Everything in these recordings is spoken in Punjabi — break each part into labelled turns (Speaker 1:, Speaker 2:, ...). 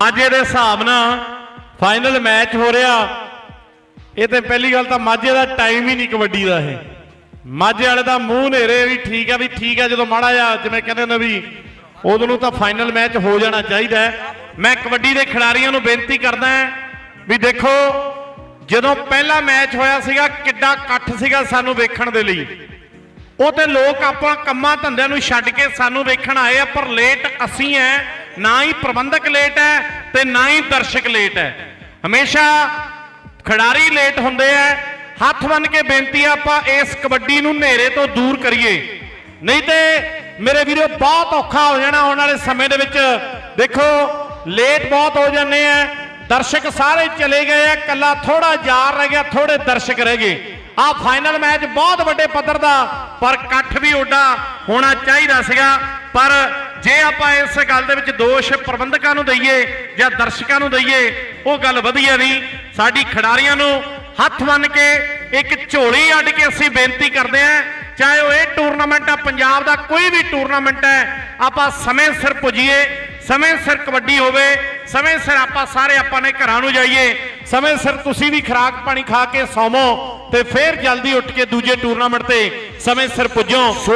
Speaker 1: ਮਾਝੇ ਦੇ ਹਿਸਾਬ ਨਾਲ ਫਾਈਨਲ ਮੈਚ ਹੋ ਰਿਹਾ। ਇਹ ਤੇ ਪਹਿਲੀ ਗੱਲ ਤਾਂ ਮਾਝੇ ਦਾ ਟਾਈਮ ਹੀ ਨਹੀਂ ਕਬੱਡੀ ਦਾ ਇਹ। ਮਾਝੇ ਵਾਲੇ ਦਾ ਮੂੰਹ ਨੇਰੇ ਵੀ ਠੀਕ ਆ ਵੀ ਠੀਕ ਆ ਜਦੋਂ ਮਾੜਾ ਜਿਹਾ ਜਿਵੇਂ ਕਹਿੰਦੇ ਨੇ ਵੀ ਉਦੋਂ ਨੂੰ ਤਾਂ ਫਾਈਨਲ ਮੈਚ ਹੋ ਜਾਣਾ ਚਾਹੀਦਾ ਮੈਂ ਕਬੱਡੀ ਦੇ ਖਿਡਾਰੀਆਂ ਨੂੰ ਬੇਨਤੀ ਕਰਦਾ ਵੀ ਦੇਖੋ, ਜਦੋਂ ਪਹਿਲਾ ਮੈਚ ਹੋਇਆ ਸੀਗਾ, ਕਿੱਡਾ ਇਕੱਠ ਸੀਗਾ ਸਾਨੂੰ ਵੇਖਣ ਦੇ ਲਈ। ਉਹ ਤੇ ਲੋਕ ਆਪਾਂ ਕੰਮਾਂ ਧੰਦਿਆਂ ਨੂੰ ਛੱਡ ਕੇ ਸਾਨੂੰ ਵੇਖਣ ਆਏ ਆ, ਪਰ ਲੇਟ ਅਸੀਂ ਐ ਨਾ ਹੀ ਪ੍ਰਬੰਧਕ ਲੇਟ ਹੈ ਤੇ ਨਾ ਹੀ ਦਰਸ਼ਕ ਲੇਟ ਹੈ। ਹਮੇਸ਼ਾ ਖਿਡਾਰੀ ਲੇਟ ਹੁੰਦੇ ਆ। ਹੱਥ ਬੰਨ ਕੇ ਬੇਨਤੀ ਆ, ਆਪਾਂ ਇਸ ਕਬੱਡੀ ਨੂੰ ਹਨੇਰੇ ਤੋਂ ਦੂਰ ਕਰੀਏ। ਨਹੀਂ ਤੇ ਮੇਰੇ ਵੀਰੋ, ਬਹੁਤ ਔਖਾ ਹੋ ਜਾਣਾ ਆਉਣ ਵਾਲੇ ਸਮੇਂ ਦੇ ਵਿੱਚ। ਦੇਖੋ ਲੇਟ ਬਹੁਤ ਹੋ ਜਾਂਦੇ ਆ। ਦਰਸ਼ਕ ਸਾਰੇ ਚਲੇ ਗਏ ਆ, ਕੱਲਾ ਥੋੜਾ ਯਾਰ ਰਹਿ ਗਿਆ ਥੋੜੇ ਦਰਸ਼ਕ ਰਹਿ ਗਏ। ਆ ਫਾਈਨਲ ਮੈਚ ਬਹੁਤ ਵੱਡੇ ਪੱਧਰ ਦਾ, ਪਰ ਇਕੱਠ ਵੀ ਓਡਾ ਹੋਣਾ ਚਾਹੀਦਾ ਸੀਗਾ। ਪਰ ਜੇ ਆਪਾਂ ਇਸ ਗੱਲ ਦੇ ਵਿੱਚ ਦੋਸ਼ ਪ੍ਰਬੰਧਕਾਂ ਨੂੰ ਦਈਏ ਜਾਂ ਦਰਸ਼ਕਾਂ ਨੂੰ ਦਈਏ, ਉਹ ਗੱਲ ਵਧੀਆ ਨਹੀਂ। ਸਾਡੀ ਖਿਡਾਰੀਆਂ ਨੂੰ ਹੱਥ ਬੰਨ ਕੇ ਇੱਕ ਝੋਲੀ ਅੱਡ ਕੇ ਅਸੀਂ ਬੇਨਤੀ ਕਰਦੇ ਆਂ ਚਾਹੇ ਉਹ ਇਹ ਟੂਰਨਾਮੈਂਟ ਆ, ਪੰਜਾਬ ਦਾ ਕੋਈ ਵੀ ਟੂਰਨਾਮੈਂਟ ਹੈ, ਆਪਾਂ ਸਮੇਂ ਸਿਰ ਪੁੱਜੀਏ। ਸਮੇਂ ਸਿਰ ਕਬੱਡੀ ਹੋਵੇ ਸਮੇਂ ਸਿਰ ਆਪਾਂ ਸਾਰੇ ਆਪਾਂ ਨੇ ਘਰਾਂ ਨੂੰ ਜਾਈਏ ਸਮੇਂ ਸਿਰ ਤੁਸੀਂ ਵੀ ਖਰਾਕ ਪਾਣੀ ਖਾ ਕੇ ਸੌਵੋ ਤੇ ਫੇਰ ਜਲਦੀ ਉੱਠ ਕੇ ਦੂਜੇ ਟੂਰਨਾਮੈਂਟ ਤੇ ਸਮੇਂ ਸਿਰ ਪੁੱਜੋ।
Speaker 2: ਸੋ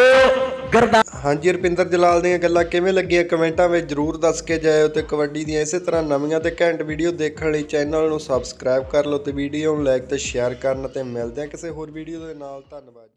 Speaker 2: ਗਰਦਾ
Speaker 3: ਹਾਂਜੀ ਰੁਪਿੰਦਰ ਜਲਾਲ ਦੀਆਂ ਗੱਲਾਂ ਕਿਵੇਂ ਲੱਗੀਆਂ? ਕਮੈਂਟਾਂ ਵਿੱਚ ਜਰੂਰ ਦੱਸ ਕੇ ਜਾਇਓ ਤੇ ਕਬੱਡੀ ਦੀਆਂ ਇਸੇ ਤਰ੍ਹਾਂ ਨਵੀਆਂ ਤੇ ਘੈਂਟ ਵੀਡੀਓ ਦੇਖਣ ਲਈ ਚੈਨਲ ਨੂੰ ਸਬਸਕ੍ਰਾਈਬ ਕਰ ਲਓ ਤੇ ਵੀਡੀਓ ਨੂੰ ਲਾਈਕ ਤੇ ਸ਼ੇਅਰ ਕਰਨ ਤੇ ਮਿਲਦੇ ਹਾਂ ਕਿਸੇ ਹੋਰ ਵੀਡੀਓ ਦੇ ਨਾਲ। ਧੰਨਵਾਦ